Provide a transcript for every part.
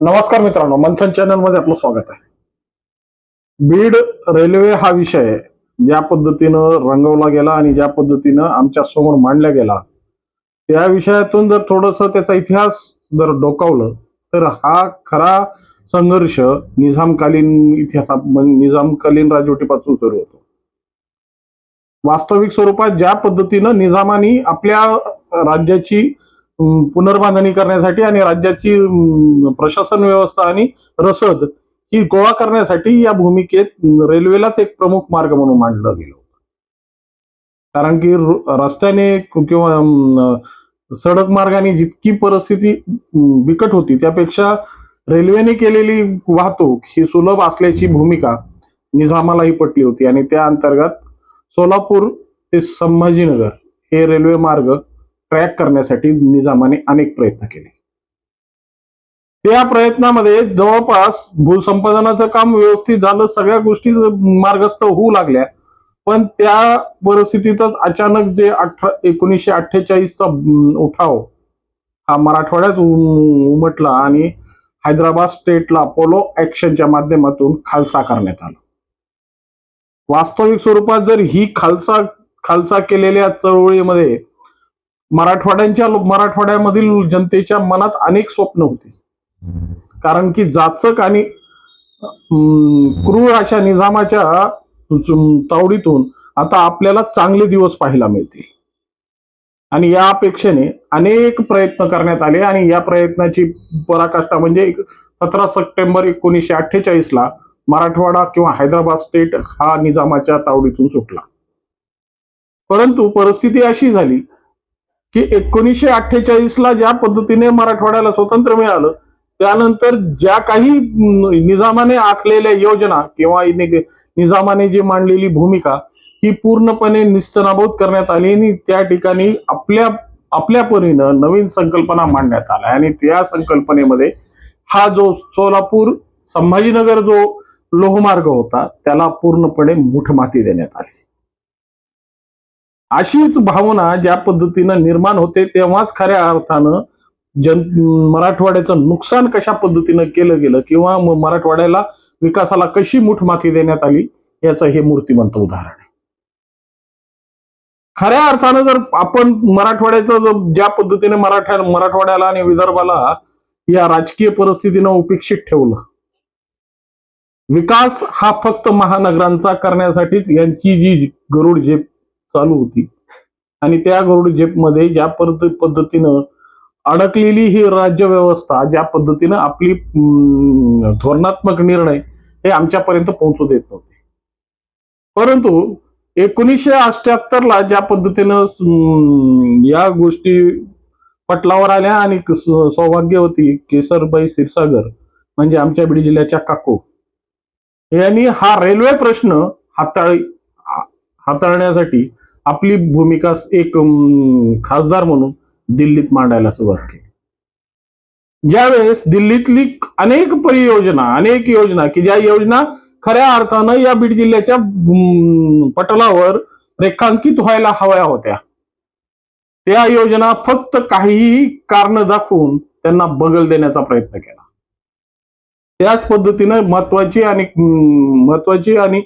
नमस्कार मित्रांनो मंथन चॅनलमध्ये आपलं स्वागत आहे. बीड रेल्वे हा विषय ज्या पद्धतीनं रंगवला गेला आणि ज्या पद्धतीनं आमच्यासमोर मांडला गेला त्या विषयातून जर थोडस त्याचा इतिहास जर डोकावलं तर हा खरा संघर्ष निजामकालीन इतिहासा म्हणजे निझामकालीन निजामकालीन राजवटीपासून सुरू होतो. वास्तविक स्वरूपात ज्या पद्धतीनं निजामानी आपल्या राज्याची पुनर्बांधणी करण्यासाठी आणि राज्याची प्रशासन व्यवस्था आणि रसद ही गोळा करण्यासाठी या भूमिकेत रेल्वेलाच एक प्रमुख मार्ग म्हणून मांडलं गेलं कारण की रस्त्याने किंवा सडक मार्गाने जितकी परिस्थिती बिकट होती त्यापेक्षा रेल्वेने केलेली वाहतूक ही सुलभ असल्याची भूमिका निझामालाही पटली होती. आणि त्या अंतर्गत सोलापूर ते संभाजीनगर हे रेल्वे मार्ग ट्रॅक करण्यासाठी निजामाने अनेक प्रयत्न केले. त्या प्रयत्नामध्ये जवळपास भूसंपादनाचं काम व्यवस्थित झालं सगळ्या गोष्टी मार्गस्थ होऊ लागल्या. पण त्या परिस्थितीतच अचानक जे अठरा एकोणीसशे अठ्ठेचाळीसचा उठाव हा मराठवाड्यात उम- उमटला आणि हैदराबाद स्टेटला पोलो ऍक्शनच्या माध्यमातून खालसा करण्यात आला. वास्तविक स्वरूपात जर ही खालसा खालसा केलेल्या चळवळीमध्ये मराठवाड्यांच्या मराठवाड्यामधील जनतेच्या मनात अनेक स्वप्न होती. कारण की जाचक आणि अं, क्रूर अशा निजामाच्या तावडीतून आता आपल्याला चांगले दिवस पाहायला मिळतील. आणि या अपेक्षेने अनेक प्रयत्न करण्यात आले आणि या प्रयत्नाची पराकाष्ठा म्हणजे सतरा सप्टेंबर एकोणीसशे अठ्ठेचाळीस ला मराठवाडा किंवा हैदराबाद स्टेट हा निजामाच्या तावडीतून सुटला. परंतु परिस्थिती अशी झाली की एकोणीसशे अठ्ठेचाळीस ला ज्या पद्धतीने मराठवाड्याला स्वातंत्र्य मिळालं त्यानंतर ज्या काही निजामाने आखलेल्या योजना किंवा निजामाने जी मांडलेली भूमिका ही पूर्णपणे निस्तनाभूत करण्यात आली आणि त्या ठिकाणी आपल्या आपल्या परीनं नवीन संकल्पना मांडण्यात आल्या. आणि त्या संकल्पनेमध्ये हा जो सोलापूर संभाजीनगर जो लोहमार्ग होता त्याला पूर्णपणे मुठमाती देण्यात आली. अशीच भावना ज्या पद्धतीनं निर्माण होते तेव्हाच खऱ्या अर्थानं जन मराठवाड्याचं नुकसान कशा पद्धतीनं केलं गेलं किंवा मराठवाड्याला विकासाला कशी मुठमाती देण्यात आली याचं हे मूर्तिमंत उदाहरण आहे. खऱ्या अर्थानं जर आपण मराठवाड्याचं जर ज्या पद्धतीने मराठा मराठवाड्याला आणि विदर्भाला या राजकीय परिस्थितीनं उपेक्षित ठेवलं विकास हा फक्त महानगरांचा करण्यासाठीच यांची जी गरुड झेप चालू होती. आणि त्या गरुड झेपमध्ये ज्या पद्धत पद्धतीनं अडकलेली ही राज्य व्यवस्था ज्या पद्धतीनं आपली धोरणात्मक निर्णय हे आमच्यापर्यंत पोहोचू देत नव्हते. परंतु एकोणीसशे अठ्याहत्तर ला ज्या पद्धतीनं या गोष्टी पटलावर आल्या आणि सौभाग्य होती केसरबाई क्षीरसागर म्हणजे आमच्या बीड जिल्ह्याच्या काको. यांनी हा रेल्वे प्रश्न हाताळी हाताळण्यासाठी आपली भूमिका एक अं, खासदार म्हणून दिल्लीत मांडायला सुरुवात केली. ज्यावेळेस दिल्लीतली अनेक परियोजना अनेक योजना की ज्या योजना खऱ्या अर्थानं या बीड जिल्ह्याच्या पटलावर रेखांकित व्हायला हव्या होत्या. त्या योजना फक्त काहीही कारण दाखवून त्यांना बगल देण्याचा प्रयत्न केला. त्याच पद्धतीनं महत्वाची आणि महत्वाची आणि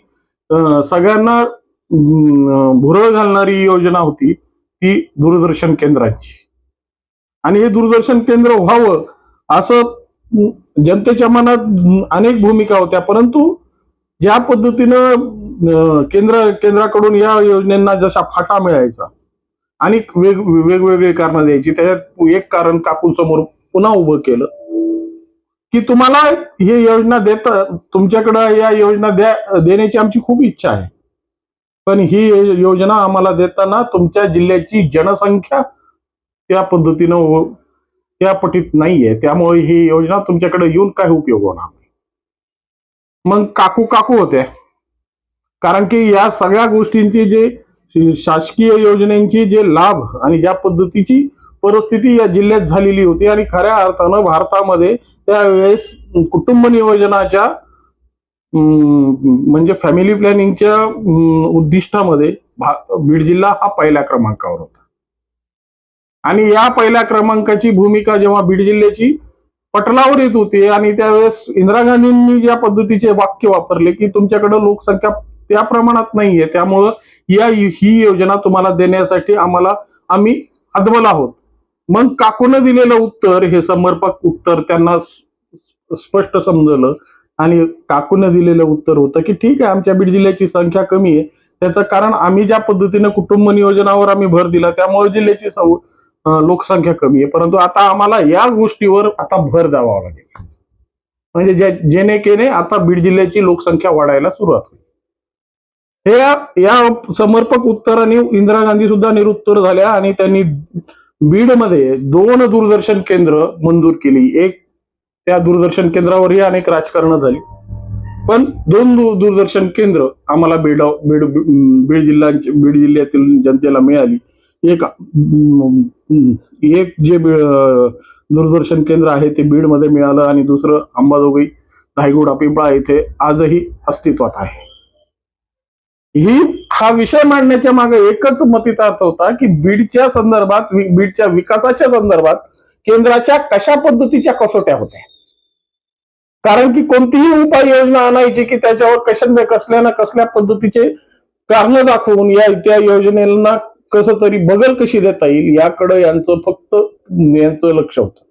अं, सगळ्यांना भुरळ घालणारी योजना होती ती दूरदर्शन केंद्रांची. आणि हे दूरदर्शन केंद्र व्हावं असं जनतेच्या मनात अनेक भूमिका होत्या परंतु ज्या पद्धतीनं केंद्र केंद्राकडून या योजनेना जसा फाटा मिळायचा आणि वेग वेगवेगळी कारणं द्यायची त्याच्यात एक कारण काकूंसमोर पुन्हा उभं केलं की तुम्हाला हे योजना देत तुमच्याकडं या योजना द्या देण्याची आमची खूप इच्छा आहे. पण ही योजना आम्हाला देताना तुमच्या जिल्ह्याची जनसंख्या त्या पद्धतीनं त्या पटीत नाहीये. त्यामुळे ही योजना तुमच्याकडे येऊन काय उपयोग होणार नाही. मग काकू काकू होत्या कारण की या सगळ्या गोष्टींची जे शासकीय योजनेची जे लाभ आणि ज्या पद्धतीची परिस्थिती या जिल्ह्यात झालेली होती आणि खऱ्या अर्थानं भारतामध्ये त्यावेळेस कुटुंब नियोजनाच्या म्हणजे फॅमिली प्लॅनिंगच्या उद्दिष्टामध्ये बीड जिल्हा हा पहिल्या क्रमांकावर होता. आणि या पहिल्या क्रमांकाची भूमिका जेव्हा बीड जिल्ह्याची पटलावर येत होती आणि त्यावेळेस इंदिरा गांधींनी ज्या पद्धतीचे वाक्य वापरले की तुमच्याकडे लोकसंख्या त्या प्रमाणात नाहीये त्यामुळं या ही योजना तुम्हाला देण्यासाठी आम्हाला आम्ही अदबल आहोत. मग काकून दिलेलं उत्तर हे समर्पक उत्तर त्यांना स्पष्ट समजलं. आणि काकून दिलेलं उत्तर होतं की ठीक आहे आमच्या बीड जिल्ह्याची संख्या कमी आहे. त्याचं कारण आम्ही ज्या पद्धतीने कुटुंब नियोजनावर आम्ही भर दिला त्यामुळे जिल्ह्याची सौ लोकसंख्या कमी आहे. परंतु आता आम्हाला या गोष्टीवर आता भर द्यावा लागेल. म्हणजे जे- जेणेकेने आता बीड जिल्ह्याची लोकसंख्या वाढायला सुरुवात होईल. हे या- या समर्पक उत्तराने इंदिरा गांधी सुद्धा निरुत्तर झाल्या आणि त्यांनी बीडमध्ये दोन दूरदर्शन केंद्र मंजूर केली. एक त्या दूरदर्शन केंद्रावरही अनेक राजकारण झाली. पण दोन दूरदर्शन केंद्र आम्हाला बीड बीड बीड जिल्ह्यांचे बीड जिल्ह्यातील जनतेला मिळाली. एक एक जे दूरदर्शन केंद्र आहे ते बीडमध्ये मिळालं आणि दुसरं अंबाजोगाई धायगुडा पिंपळा येथे आजही अस्तित्वात आहे. ही हा विषय मांडण्याच्या मागे एकच मतितार्थ होता की बीडच्या संदर्भात बीडच्या विकासाच्या संदर्भात केंद्राच्या कशा पद्धतीच्या कसोट्या होत्या? कारण की कोणतीही उपाययोजना आणायची की त्याच्यावर कशा कसल्या ना कसल्या पद्धतीचे कारण दाखवून या त्या योजनेला कसं तरी बगल कशी देता येईल याकडे यांचं फक्त यांचं लक्ष होतं.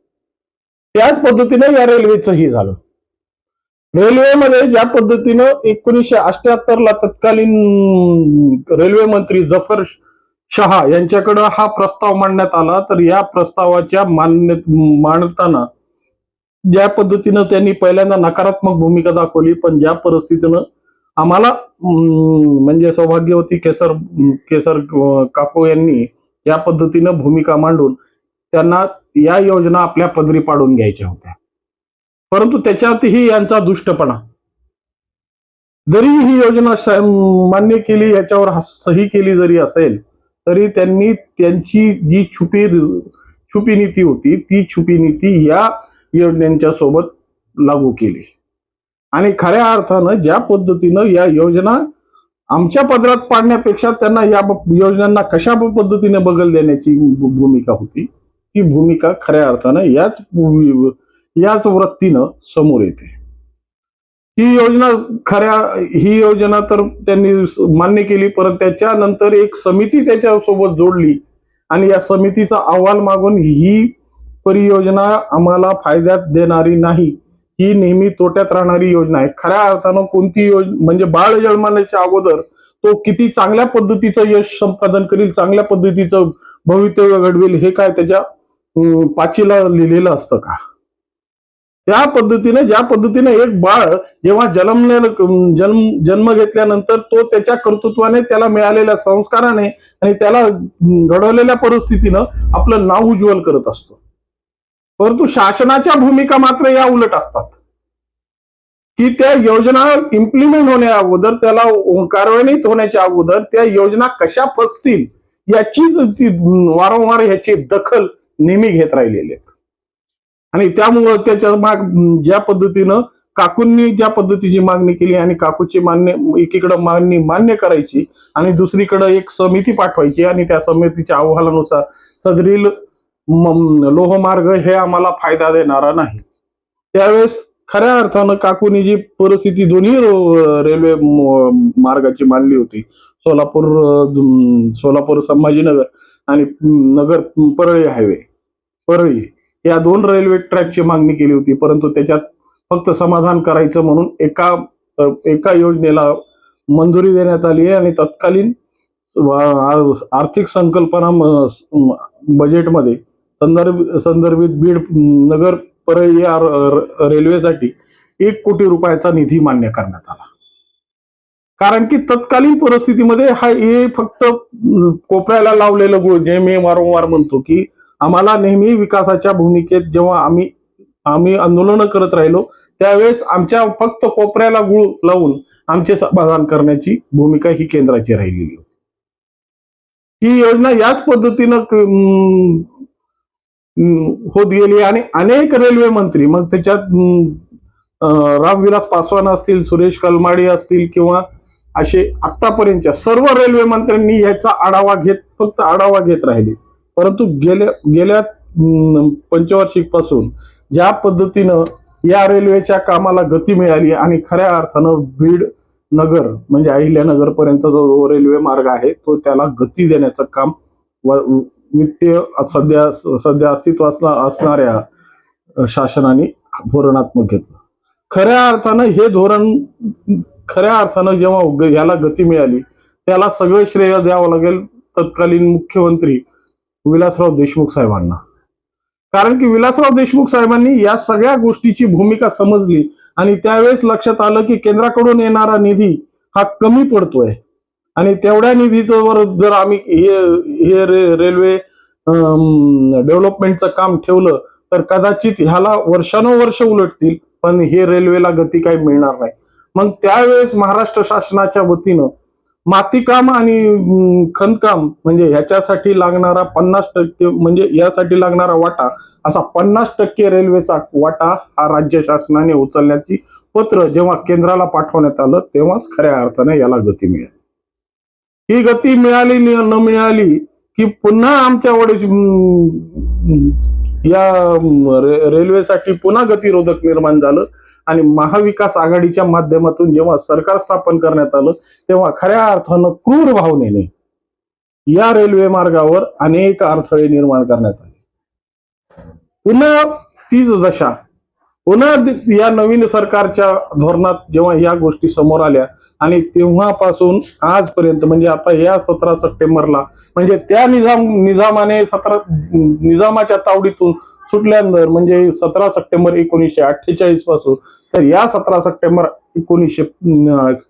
त्याच पद्धतीने या रेल्वेचंही झालं. रेल्वेमध्ये ज्या पद्धतीनं एकोणीसशे अष्ट्याहत्तर ला तत्कालीन रेल्वे मंत्री जफर शहा यांच्याकडं हा प्रस्ताव मांडण्यात आला तर या प्रस्तावाच्या मान्य मांडताना ज्या पद्धतीनं त्यांनी पहिल्यांदा नकारात्मक भूमिका दाखवली पण ज्या परिस्थितीनं आम्हाला म्हणजे सौभाग्यवती केसर केसर काको यांनी या पद्धतीनं भूमिका मांडून त्यांना या योजना आपल्या पदरी पाडून घ्यायच्या होत्या. परंतु त्याच्यातही यांचा दुष्टपणा. जरी ही योजना मान्य केली याच्यावर हस- सही केली जरी असेल तरी त्यांनी त्यांची जी छुपी छुपी नीती होती ती छुपी नीती या योजनांच्या सोबत लागू केली. आणि खऱ्या अर्थानं ज्या पद्धतीनं या योजना आमच्या पदरात पाडण्यापेक्षा त्यांना या योजनांना कशा पद्धतीने बगल देण्याची भूमिका होती ती भूमिका खऱ्या अर्थानं याच याच वृत्तीनं समोर येते. ही योजना खऱ्या ही योजना तर त्यांनी मान्य केली परत त्याच्यानंतर एक समिती त्याच्यासोबत जोडली आणि या समितीचा अहवाल मागून ही परियोजना आम्हाला फायद्यात देणारी नाही. ही नेहमी तोट्यात राहणारी योजना आहे. खऱ्या अर्थानं कोणती योजना म्हणजे बाळ जन्माण्याच्या अगोदर तो किती चांगल्या पद्धतीचं यश संपादन करील चांगल्या पद्धतीचं भवितव्य घडवेल हे काय त्याच्या पाचीला लिहिलेलं असतं का? त्या पद्धतीने ज्या पद्धतीने एक बाळ जेव्हा जन्मलेलं जन्म जन्म घेतल्यानंतर तो त्याच्या कर्तृत्वाने त्याला मिळालेल्या संस्काराने आणि त्याला घडवलेल्या परिस्थितीनं आपलं नाव उज्ज्वल करत असतो. परंतु शासनाच्या भूमिका मात्र या उलट असतात. की त्या योजना इम्प्लिमेंट होण्या अगोदर त्याला कार्यान्वित होण्याच्या अगोदर त्या योजना कशा फसतील याची वारंवार ह्याची दखल नेहमी घेत राहिलेली आहेत. आणि त्यामुळं त्याच्या माग ज्या पद्धतीनं काकूंनी ज्या पद्धतीची मागणी केली आणि काकूची मान्य एकीकडं मागणी मान्य करायची आणि दुसरीकडं एक समिती पाठवायची आणि त्या समितीच्या अहवालानुसार सदरील लोहमार्ग हे आम्हाला फायदा देणारा नाही. त्यावेळेस खऱ्या अर्थानं काकूनी जी परिस्थिती दोन्ही रेल्वे मार्गाची मांडली होती सोलापूर सोलापूर संभाजीनगर आणि नगर परळी हायवे परळी या दोन रेल्वे ट्रॅकची मागणी केली होती परंतु त्याच्यात फक्त समाधान करायचं म्हणून एका एका योजनेला मंजुरी देण्यात आली आहे आणि तत्कालीन आर्थिक संकल्पना बजेटमध्ये संदर्भ संदर्भित बीड नगर परळी या रेल्वेसाठी एक कोटी रुपयाचा निधी मान्य करण्यात आला. कारण की तत्कालीन परिस्थितीमध्ये हा हे फक्त कोपऱ्याला लावलेलं गुळ जे मी वारंवार म्हणतो की आम्हाला नेहमी विकासाच्या भूमिकेत जेव्हा आम्ही आम्ही आंदोलनं करत राहिलो त्यावेळेस आमच्या फक्त कोपऱ्याला गुळ लावून आमचे समाधान करण्याची भूमिका ही केंद्राची राहिलेली होती. ही योजना याच पद्धतीनं अं, होत गेली आणि अनेक रेल्वे मंत्री मग त्याच्यात रामविलास पासवान असतील सुरेश कलमाडी असतील किंवा असे आतापर्यंतच्या सर्व रेल्वे मंत्र्यांनी याचा आढावा घेत फक्त आढावा घेत राहिले. परंतु गेल्या गेल्या पंचवार्षिकपासून ज्या पद्धतीनं या रेल्वेच्या कामाला गती मिळाली आणि खऱ्या अर्थानं बीड नगर म्हणजे अहिल्यानगरपर्यंत जो रेल्वे मार्ग आहे तो त्याला गती देण्याचं काम व- वित्तीय सध्या सध्या अस्तित्वात असणाऱ्या शासनाने धोरणात्मक घेतलं. खऱ्या अर्थानं हे धोरण खऱ्या अर्थानं जेव्हा ग- याला गती मिळाली त्याला सगळं श्रेय द्यावं लागेल तत्कालीन मुख्यमंत्री विलासराव देशमुख साहेबांना. कारण की विलासराव देशमुख साहेबांनी या सगळ्या गोष्टीची भूमिका समजली आणि त्यावेळेस लक्षात आलं की केंद्राकडून येणारा निधी हा कमी पडतोय. आणि तेवढ्या निधीचं वर जर आम्ही हे हे रे, रेल्वे डेव्हलपमेंटचं काम ठेवलं तर कदाचित ह्याला वर्षानुवर्ष उलटतील पण हे रेल्वेला गती काही मिळणार नाही. मग त्यावेळेस महाराष्ट्र शासनाच्या वतीनं मातीकाम आणि खणकाम म्हणजे ह्याच्यासाठी लागणारा पन्नास टक्के म्हणजे यासाठी लागणारा वाटा असा पन्नास टक्के रेल्वेचा वाटा हा राज्य शासनाने उचलण्याची पत्र जेव्हा केंद्राला पाठवण्यात आलं तेव्हाच खऱ्या अर्थाने याला गती मिळेल. ही गती मिळाली न मिळाली की पुन्हा आमच्या वडील या रे- रेल्वेसाठी पुन्हा गतिरोधक निर्माण झालं आणि महाविकास आघाडीच्या माध्यमातून जेव्हा सरकार स्थापन करण्यात आलं तेव्हा खऱ्या अर्थानं क्रूर भावनेने या रेल्वे मार्गावर अनेक अडथळे निर्माण करण्यात आले. पुन्हा तीच दशा पुन्हा या नवीन सरकारच्या धोरणात जेव्हा या गोष्टी समोर आल्या आणि तेव्हापासून आजपर्यंत म्हणजे आता या सतरा सप्टेंबरला म्हणजे त्या निजाम निजामाने सतरा निजामाच्या तावडीतून सुटल्यानंतर म्हणजे सतरा सप्टेंबर एकोणीसशे अठ्ठेचाळीसपासून तर या सतरा सप्टेंबर एकोणीसशे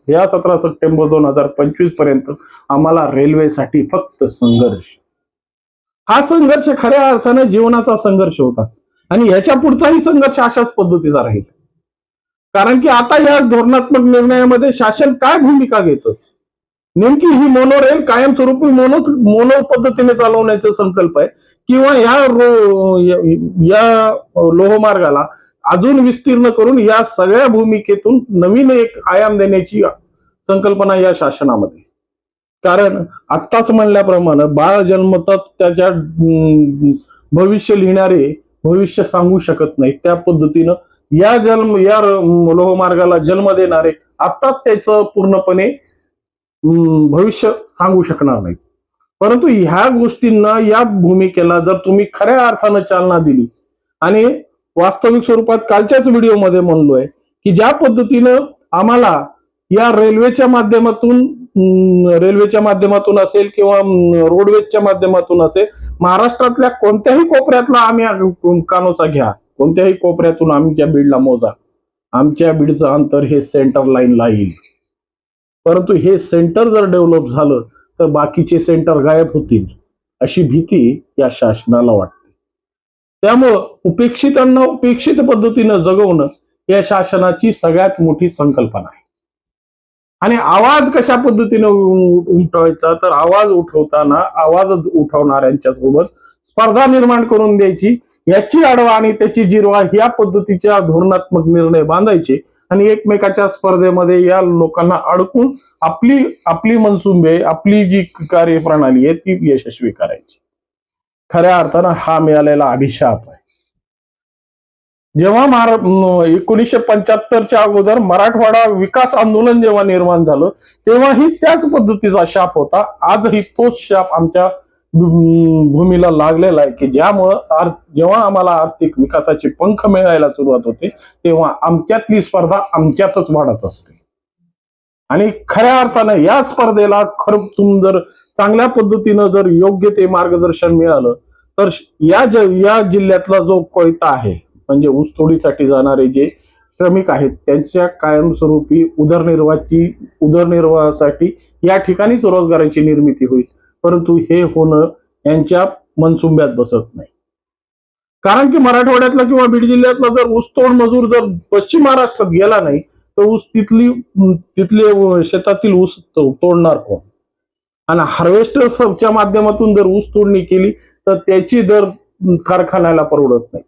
या सतरा सप्टेंबर दोन हजार पंचवीसपर्यंत आम्हाला रेल्वेसाठी फक्त संघर्ष. हा संघर्ष खऱ्या अर्थाने जीवनाचा संघर्ष होता. आणि ह्याच्या पुढचाही संघर्ष अशाच पद्धतीचा राहील. कारण की आता या धोरणात्मक निर्णयामध्ये शासन काय भूमिका घेतं? नेमकी ही मोनोरेल कायमस्वरूपी मोनो मोनो पद्धतीने चालवण्याचा संकल्प आहे. किंवा या रो- या- या लोहमार्गाला अजून विस्तीर्ण करून या सगळ्या भूमिकेतून नवीन एक आयाम देण्याची संकल्पना या शासनामध्ये. कारण आत्ताच म्हणल्याप्रमाणे बाळ जन्मतात त्याच्या भविष्य लिहिणारे भविष्य सांगू शकत नाही. त्या पद्धतीनं या जन्म या लोहमार्गाला जन्म देणारे आत्ताच त्याचं पूर्णपणे भविष्य सांगू शकणार नाही परंतु ह्या गोष्टींना या भूमिकेला जर तुम्ही खऱ्या अर्थानं चालना दिली आणि वास्तविक स्वरूपात कालच्याच व्हिडिओमध्ये म्हणलोय की ज्या पद्धतीनं आम्हाला या रेल्वेच्या माध्यमातून रेल्वेच्या माध्यमातून असेल किंवा रोडवेजच्या माध्यमातून असेल महाराष्ट्रातल्या कोणत्याही कोपऱ्यातला आम्ही कानोचा घ्या. कोणत्याही कोपऱ्यातून आमच्या बीडला मोजा. आमच्या बीडचं अंतर हे सेंटर लाईनला येईल. परंतु हे सेंटर जर डेव्हलप झालं तर बाकीचे सेंटर गायब होतील अशी भीती या शासनाला वाटते. त्यामुळं उपेक्षितांना उपेक्षित पद्धतीनं जगवणं या शासनाची सगळ्यात मोठी संकल्पना आहे. आणि आवाज कशा पद्धतीने उमटवायचा तर आवाज उठवताना आवाज उठवणाऱ्यांच्या सोबत स्पर्धा निर्माण करून द्यायची याची आडवा आणि त्याची जिरवा या पद्धतीच्या धोरणात्मक निर्णय बांधायचे आणि एकमेकाच्या स्पर्धेमध्ये या लोकांना अडकून आपली आपली मनसुंबे आपली जी कार्यप्रणाली आहे ती यशस्वी करायची. खऱ्या अर्थानं हा मिळालेला अभिशाप आहे. जेव्हा महारा एकोणीसशे पंच्याहत्तरच्या अगोदर मराठवाडा विकास आंदोलन जेव्हा निर्माण झालं तेव्हाही त्याच पद्धतीचा शाप होता. आजही तोच शाप आमच्या भूमीला लागलेला आहे की ज्यामुळं जेव्हा आम्हाला आर्थिक विकासाचे पंख मिळायला सुरुवात होते तेव्हा आमच्यातली स्पर्धा आमच्यातच वाढत असते. आणि खऱ्या अर्थानं या स्पर्धेला खर तुम जर चांगल्या पद्धतीनं जर योग्य ते मार्गदर्शन मिळालं तर या ज या जिल्ह्यातला जो कोयता आहे म्हणजे ऊसतोडीसाठी जाणारे जे श्रमिक आहेत त्यांच्या कायमस्वरूपी उदरनिर्वाहाची उदरनिर्वाहासाठी या ठिकाणीच रोजगाराची निर्मिती होईल. परंतु हे होणं यांच्या मनसुंब्यात बसत नाही. कारण की मराठवाड्यातला किंवा बीड जिल्ह्यातला जर ऊसतोड मजूर जर पश्चिम महाराष्ट्रात गेला नाही तर ऊस तिथली तिथले शेतातील ऊस तोडणार कोण? आणि हार्वेस्टरच्या माध्यमातून जर ऊस तोडणी केली तर त्याची दर कारखान्याला परवडत नाही.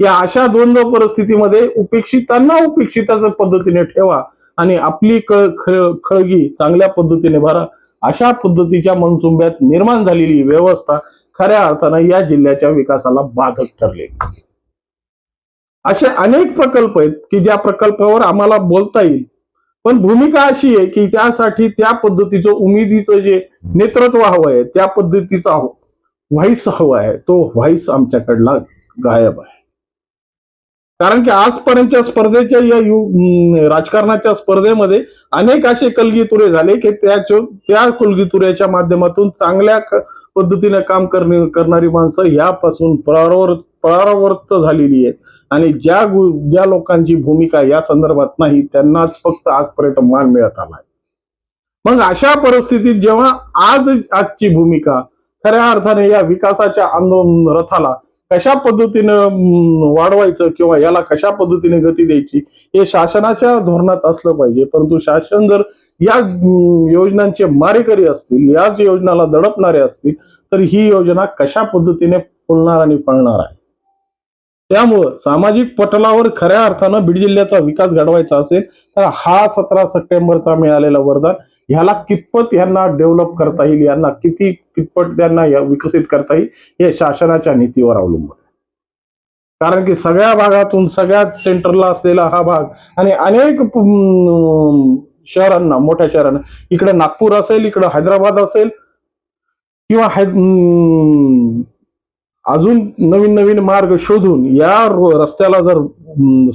या अशा द्वंद्व परिस्थितीमध्ये उपेक्षितांना उपेक्षिताच्या पद्धतीने ठेवा आणि आपली कळ खळगी चांगल्या पद्धतीने भरा. अशा पद्धतीच्या मनसुंब्यात निर्माण झालेली व्यवस्था खऱ्या अर्थानं या जिल्ह्याच्या विकासाला बाधक ठरले असे अनेक प्रकल्प आहेत की ज्या प्रकल्पावर आम्हाला बोलता येईल. पण भूमिका अशी आहे की त्यासाठी त्या पद्धतीचं उमेदीचं जे नेतृत्व हवं आहे त्या पद्धतीचा व्हाईस हवा आहे. तो व्हाईस आमच्याकडला गायब आहे. कारण की आजपर्यंतच्या स्पर्धेच्या या यु राजकारणाच्या स्पर्धेमध्ये अनेक असे कलगीतुरे झाले की त्या त्या कुलगीतुऱ्याच्या माध्यमातून चांगल्या पद्धतीने काम करणे करणारी माणसं यापासून परावर्त परावर्त झालेली आहेत. आणि ज्या गु- ज्या लोकांची भूमिका या संदर्भात नाही त्यांनाच फक्त आजपर्यंत मान मिळत आलाय. मग अशा परिस्थितीत जेव्हा आज आजची भूमिका खऱ्या अर्थाने या विकासाच्या आंदोलन रथाला कशा पद्धतीनं वाढवायचं किंवा याला कशा पद्धतीने गती द्यायची हे शासनाच्या धोरणात असलं पाहिजे. परंतु शासन जर या योजनांचे मारेकरी असतील याच योजनाला दडपणारे असतील तर ही योजना कशा पद्धतीने फुलणार आणि फळणार आहे? त्यामुळं सामाजिक पटलावर खऱ्या अर्थानं बीड जिल्ह्याचा विकास घडवायचा असेल तर हा सतरा सप्टेंबरचा मिळालेला वरदान ह्याला कितपत यांना डेव्हलप करता येईल यांना किती कितपत त्यांना विकसित करता येईल हे शासनाच्या नीतीवर अवलंबून आहे. कारण की सगळ्या भागातून सगळ्यात सेंटरला असलेला हा भाग आणि अनेक शहरांना मोठ्या शहरांना इकडे नागपूर असेल इकडे हैदराबाद असेल किंवा है अजून नवीन नवीन मार्ग शोधून या रो- रस्त्याला जर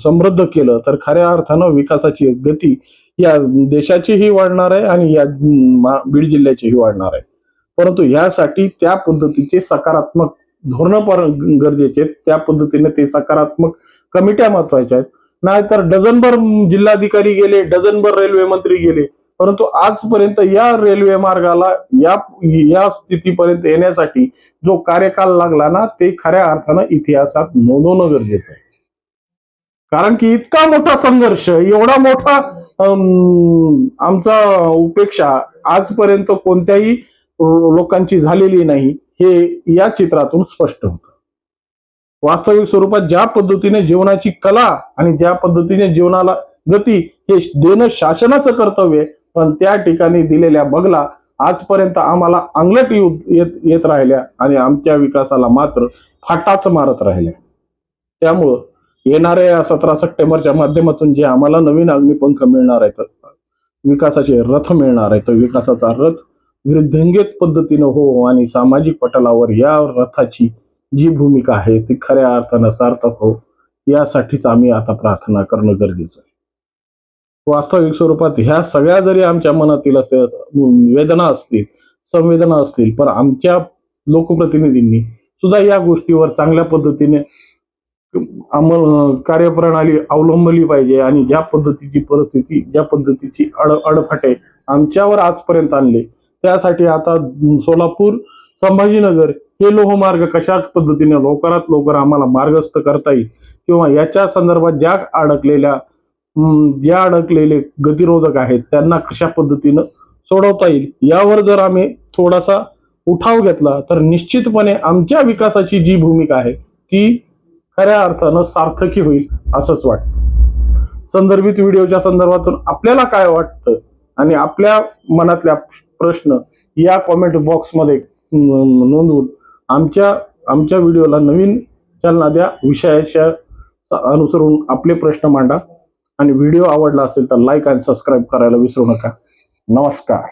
समृद्ध केलं तर खऱ्या अर्थानं विकासाची गती या देशाचीही वाढणार आहे आणि या बीड जिल्ह्याचीही वाढणार आहे. परंतु यासाठी त्या पद्धतीचे सकारात्मक धोरणं पर गरजेचे आहेत. त्या पद्धतीने ते सकारात्मक कमिट्या महत्त्वाच्या आहेत. नाहीतर डझनभर जिल्हाधिकारी गेले डझनभर रेल्वे मंत्री गेले परंतु आजपर्यंत या रेल्वे मार्गाला या या स्थितीपर्यंत येण्यासाठी जो कार्यकाल लागला ना ते खऱ्या अर्थानं इतिहासात नोंदवणं गरजेचं आहे. कारण की इतका मोठा संघर्ष एवढा मोठा अं, आमचा उपेक्षा आजपर्यंत कोणत्याही लोकांची झालेली नाही हे या चित्रातून स्पष्ट होतं. वास्तविक स्वरूपात ज्या पद्धतीने जीवनाची कला आणि ज्या पद्धतीने जीवनाला गती हे देणं शासनाचं कर्तव्य आहे पण त्या ठिकाणी दिलेल्या बगला आजपर्यंत आम्हाला अंगलट येऊ- येत येत राहिल्या आणि आमच्या विकासाला मात्र फाटाच मारत राहिल्या. त्यामुळं येणाऱ्या सतरा सप्टेंबरच्या माध्यमातून जे आम्हाला नवीन अग्निपंख मिळणार आहेत विकासाचे रथ मिळणार आहेत विकासाचा रथ वृद्धिंगत पद्धतीनं हो आणि सामाजिक पटलावर या रथाची जी भूमिका आहे ती खऱ्या अर्थानं सार्थक हो यासाठीच आम्ही आता प्रार्थना करणं गरजेचं आहे. वास्तविक स्वरूपात ह्या सगळ्या जरी आमच्या मनातील असेल वेदना असतील संवेदना असतील पण आमच्या लोकप्रतिनिधींनी सुद्धा या गोष्टीवर चांगल्या पद्धतीने अंमल कार्यप्रणाली अवलंबली पाहिजे आणि ज्या पद्धतीची परिस्थिती ज्या पद्धतीची अड अडफाटे आमच्यावर आजपर्यंत आणले त्यासाठी आता सोलापूर संभाजीनगर हे लोहमार्ग कशा पद्धतीने लवकरात लवकर आम्हाला मार्गस्थ करता येईल किंवा याच्या संदर्भात ज्या अडकलेल्या ज्या अडकलेले गतिरोधक आहेत त्यांना कशा पद्धतीनं सोडवता येईल? यावर जर आम्ही थोडासा उठाव घेतला तर निश्चितपणे आमच्या विकासाची जी भूमिका आहे ती खऱ्या अर्थानं सार्थकी होईल असंच वाटतं. संदर्भित व्हिडिओच्या संदर्भातून आपल्याला काय वाटतं? आणि आपल्या मनातल्या प्रश्न या कॉमेंट बॉक्समध्ये नोंदवून आमच्या आमच्या व्हिडिओला नवीन चालना द्या. विषयाच्या अनुसरून आपले प्रश्न मांडा. आणि व्हिडिओ आवडला असेल तर लाईक आणि सबस्क्राईब करायला विसरू नका. नमस्कार.